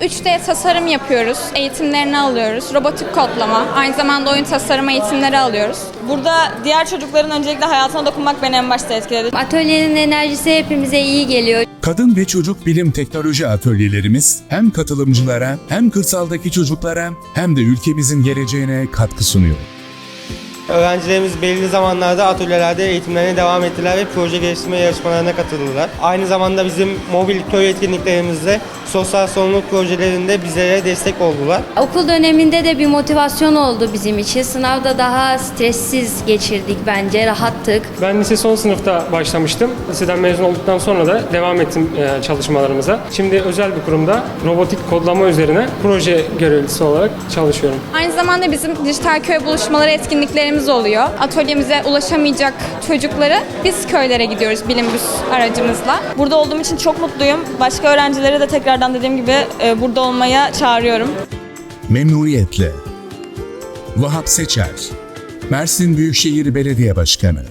3D tasarım yapıyoruz, eğitimlerini alıyoruz. Robotik kodlama, aynı zamanda oyun tasarımı eğitimleri alıyoruz. Burada diğer çocukların öncelikle hayatına dokunmak beni en başta etkiledi. Atölyenin enerjisi hepimize iyi geliyor. Kadın ve çocuk bilim teknoloji atölyelerimiz hem katılımcılara hem kırsaldaki çocuklara hem de ülkemizin geleceğine katkı sunuyor. Öğrencilerimiz belirli zamanlarda atölyelerde eğitimlerine devam ettiler ve proje geliştirme yarışmalarına katıldılar. Aynı zamanda bizim mobil köy etkinliklerimizde sosyal sorumluluk projelerinde bizlere destek oldular. Okul döneminde de bir motivasyon oldu bizim için. Sınavda daha stressiz geçirdik bence, rahattık. Ben lise son sınıfta başlamıştım. Liseden mezun olduktan sonra da devam ettim e, çalışmalarımıza. Şimdi özel bir kurumda robotik kodlama üzerine proje görevlisi olarak çalışıyorum. Aynı zamanda bizim dijital köy buluşmaları etkinliklerimiz oluyor. Atölyemize ulaşamayacak çocukları biz köylere gidiyoruz Bilimbüs aracımızla. Burada olduğum için çok mutluyum. Başka öğrencilere de tekrardan dediğim gibi e, burada olmaya çağırıyorum. Memnuniyetle. Vahap Seçer, Mersin Büyükşehir Belediye Başkanı